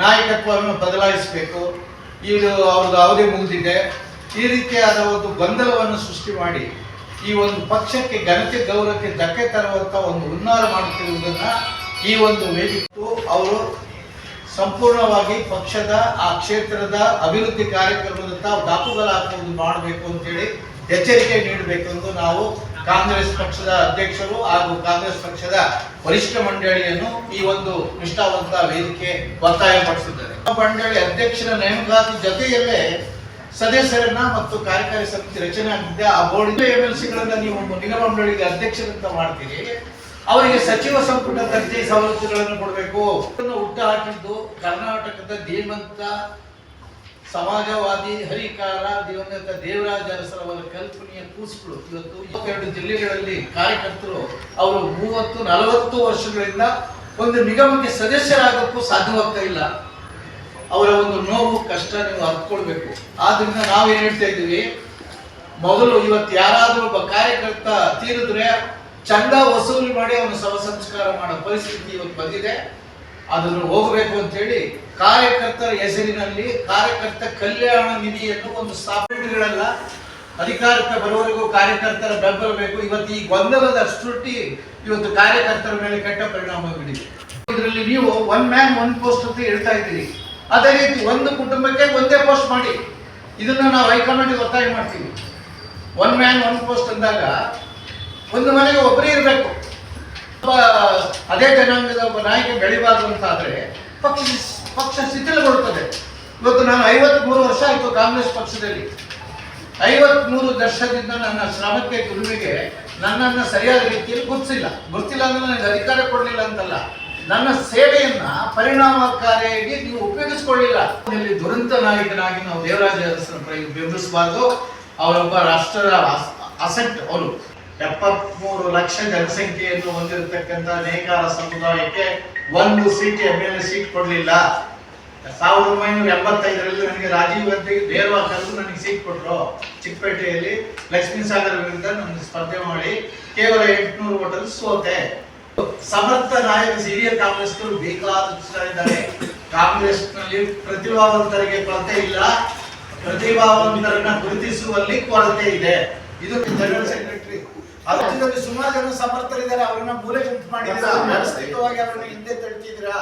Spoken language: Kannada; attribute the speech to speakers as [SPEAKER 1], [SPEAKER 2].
[SPEAKER 1] ನಾಯಕತ್ವವನ್ನು ಬದಲಾಯಿಸಬೇಕು. ಇದು ಅವ್ರದ್ದು ಅವಧಿ ಮುಗಿದಿದೆ. ಈ ರೀತಿಯಾದ ಒಂದು ಗೊಂದಲವನ್ನು ಸೃಷ್ಟಿ ಮಾಡಿ ಈ ಒಂದು ಪಕ್ಷಕ್ಕೆ ಘನತೆ ಗೌರವಕ್ಕೆ ಧಕ್ಕೆ ತರುವಂತ ಒಂದು ಹುನ್ನಾರ ಮಾಡುತ್ತಿರುವುದನ್ನ ಈ ಒಂದು ವೇದಿಕೆ ಅವರು ಸಂಪೂರ್ಣವಾಗಿ ಪಕ್ಷದ, ಆ ಕ್ಷೇತ್ರದ ಅಭಿವೃದ್ಧಿ ಕಾರ್ಯಕ್ರಮದಂತ ದಾಪುಗಾಲ ಹಾಕುವುದು ಮಾಡಬೇಕು ಅಂತೇಳಿ ಎಚ್ಚರಿಕೆ ನೀಡಬೇಕು ಎಂದು ನಾವು ಕಾಂಗ್ರೆಸ್ ಪಕ್ಷದ ಅಧ್ಯಕ್ಷರು ಹಾಗೂ ಕಾಂಗ್ರೆಸ್ ಪಕ್ಷದ ವರಿಷ್ಠ ಮಂಡಳಿಯನ್ನು ಈ ಒಂದು ನಿಷ್ಠಾವಂತ ವೇದಿಕೆ ಒತ್ತಾಯಪಡಿಸಿದ್ದಾರೆ. ಮಂಡಳಿ ಅಧ್ಯಕ್ಷರ ನೇಮಕಾತಿ ಜೊತೆಯಲ್ಲೇ ಸದಸ್ಯರನ್ನ ಮತ್ತು ಕಾರ್ಯಕಾರಿ ಸಮಿತಿ ರಚನೆ ಆಗಿದ್ದೆ ಆ ಬೋರ್ಡ್ ಎಂ ಎಲ್ ಸಿಗಳನ್ನ ನೀವು ನಿಗಮ ಮಂಡಳಿಗೆ ಅಧ್ಯಕ್ಷರಂತ ಮಾಡ್ತೀರಿ. ಅವರಿಗೆ ಸಚಿವ ಸಂಪುಟ ದರ್ಜೆ ಸವಲತ್ತುಗಳನ್ನು ಕೊಡಬೇಕು. ಹುಟ್ಟು ಹಾಕಿದ್ದು ಕರ್ನಾಟಕದ ಧೀಮಂತ ಸಮಾಜವಾದಿ ಹರಿಕಾರ ದಿವಂಗತ ದೇವರಾಜ ಅರಸರವರ ಕಲ್ಪನೆಯ ಕೂಸುಗಳು. ಇವತ್ತು ಇಪ್ಪತ್ತೆರಡು ಜಿಲ್ಲೆಗಳಲ್ಲಿ ಕಾರ್ಯಕರ್ತರು ಅವರು ಮೂವತ್ತು, ನಲವತ್ತು ವರ್ಷಗಳಿಂದ ಒಂದು ನಿಗಮಕ್ಕೆ ಸದಸ್ಯರಾಗಕ್ಕೂ ಸಾಧ್ಯವಾಗ್ತಾ ಇಲ್ಲ. ಅವರ ಒಂದು ನೋವು, ಕಷ್ಟ ನೀವು ಅರ್ಥಕೊಳ್ಬೇಕು ಆದ್ರಿಂದ ನಾವೇನ್ ಹೇಳ್ತಾ ಇದ್ದೀವಿ, ಮೊದಲು ಇವತ್ತು ಯಾರಾದರೂ ಒಬ್ಬ ಕಾರ್ಯಕರ್ತ ತೀರಿದ್ರೆ ಚಂದ ವಸೂಲಿ ಮಾಡಿ ಅವನು ಶವ ಸಂಸ್ಕಾರ ಮಾಡೋ ಪರಿಸ್ಥಿತಿ ಇವತ್ತು ಬಂದಿದೆ. ಅದನ್ನು ಹೋಗಬೇಕು ಅಂತ ಹೇಳಿ ಕಾರ್ಯಕರ್ತರ ಹೆಸರಿನಲ್ಲಿ ಕಾರ್ಯಕರ್ತ ಕಲ್ಯಾಣ ನಿಧಿಯನ್ನು ಒಂದು ಸ್ಥಾಪನೆಗಳಲ್ಲ ಅಧಿಕಾರಕ್ಕೆ ಬರುವವರೆಗೂ ಕಾರ್ಯಕರ್ತರ ಬೆಂಬಲ ಬೇಕು. ಇವತ್ತು ಈ ಗೊಂದಲದ ಸೃಷ್ಟಿ ಇವತ್ತು ಕಾರ್ಯಕರ್ತರ ಮೇಲೆ ಕೆಟ್ಟ ಪರಿಣಾಮ ಬಿಡಿದೆ ಇದರಲ್ಲಿ ನೀವು ಒನ್ ಮ್ಯಾನ್ ಒನ್ ಪೋಸ್ಟ್ ಅಂತ ಹೇಳ್ತಾ ಇದ್ದೀರಿ. ಅದೇ ರೀತಿ ಒಂದು ಕುಟುಂಬಕ್ಕೆ ಒಂದೇ ಪೋಸ್ಟ್ ಮಾಡಿ. ಇದನ್ನ ನಾವು ಹೈಕಮಾಂಡ್ ಒತ್ತಾಯ ಮಾಡ್ತೀವಿ. ಒನ್ ಮ್ಯಾನ್ ಒನ್ ಪೋಸ್ಟ್ ಅಂದಾಗ ಒಂದು ಮನೆಗೆ ಒಬ್ಬರೇ ಇರಬೇಕು. ಅದೇ ಜನಾಂಗದ ಒಬ್ಬ ನಾಯಕ ಬೆಳಿಬಾರ್ದು ಅಂತ ಆದ್ರೆ ಪಕ್ಷ ಪಕ್ಷ ಶಿಥಿಲಗೊಳ್ಳುತ್ತದೆ. ಇವತ್ತು ನಾನು ಐವತ್ಮೂರು ವರ್ಷ ಆಯ್ತು ಕಾಂಗ್ರೆಸ್ ಪಕ್ಷದಲ್ಲಿ. ಐವತ್ಮೂರು ವರ್ಷದಿಂದ ನನ್ನ ಶ್ರಮಕ್ಕೆ ಗುರುವಿಗೆ ನನ್ನನ್ನು ಸರಿಯಾದ ರೀತಿಯಲ್ಲಿ ಗುರುತಿಲ್ಲ ಗುರುತಿಲ್ಲ ಅಂದ್ರೆ ನನಗೆ ಅಧಿಕಾರ ಕೊಡಲಿಲ್ಲ ಅಂತಲ್ಲ. ನನ್ನ ಸೇವೆಯನ್ನ ಪರಿಣಾಮಕಾರಿಯಾಗಿ ನೀವು ಉಪಯೋಗಿಸ್ಕೊಳ್ಳಿಲ್ಲ. ದುರಂತ ನಾಯಕನಾಗಿ ನಾವು ದೇವರಾಜ ಬೆಂಬಲಿಸಬಾರ್ದು. ಅವರೊಬ್ಬ ರಾಷ್ಟ್ರದ ಅಸೆಟ್ ಅವರು. ಎಪ್ಪತ್ಮೂರು ಲಕ್ಷ ಜನಸಂಖ್ಯೆಯನ್ನು ಹೊಂದಿರತಕ್ಕಂತ ನೇಕಾರ ಸಮುದಾಯಕ್ಕೆ ಒಂದು seat M L A seat ಕೊಡಲಿಲ್ಲ. ಸಾವಿರದ ಒಂಬೈನೂರ ಎಂಬತ್ತೈದರಲ್ಲಿ ನನಗೆ ರಾಜೀವ್ ಗಾಂಧಿ ಬೇರ್ವಾ ಕರೆದು ನನಗೆ ಸೀಟ್ ಕೊಟ್ಟರು ಚಿಕ್ಕಪೇಟೆಯಲ್ಲಿ ಲಕ್ಷ್ಮೀ ಸಾಗರ್ ವಿರುದ್ಧ ನನ್ನ ಸ್ಪರ್ಧೆ ಮಾಡಿ ಕೇವಲ ಎಂಟುನೂರು ಓಟಲ್ಲಿ ಸೋತೆ. ಸಮರ್ಥ ನಾಯಕ ಹಿರಿಯ ಕಾಂಗ್ರೆಸ್ಗಳು ಇದ್ದಾರೆ. ಕಾಂಗ್ರೆಸ್ನಲ್ಲಿ ಪ್ರತಿಭಾವಂತರಿಗೆ ಕೊರತೆ ಇಲ್ಲ. ಪ್ರತಿಭಾವಂತರನ್ನ ಗುರುತಿಸುವಲ್ಲಿ ಕೊರತೆ ಇದೆ. ಇದು ಜನರಲ್ ಸೆಕ್ರೆಟರಿ ರಾಜ್ಯದಲ್ಲಿ ಸುಮಾರು ಜನ ಸಮರ್ಥರಿದ್ದಾರೆ ಅವರನ್ನ ಮೂಲೆ ಗುಂಪು ಮಾಡಿದ್ರೆ ವ್ಯವಸ್ಥಿತವಾಗಿ ಅವರನ್ನ ಹಿಂದೆ ತಳ್ತಿದ್ದೀರಾ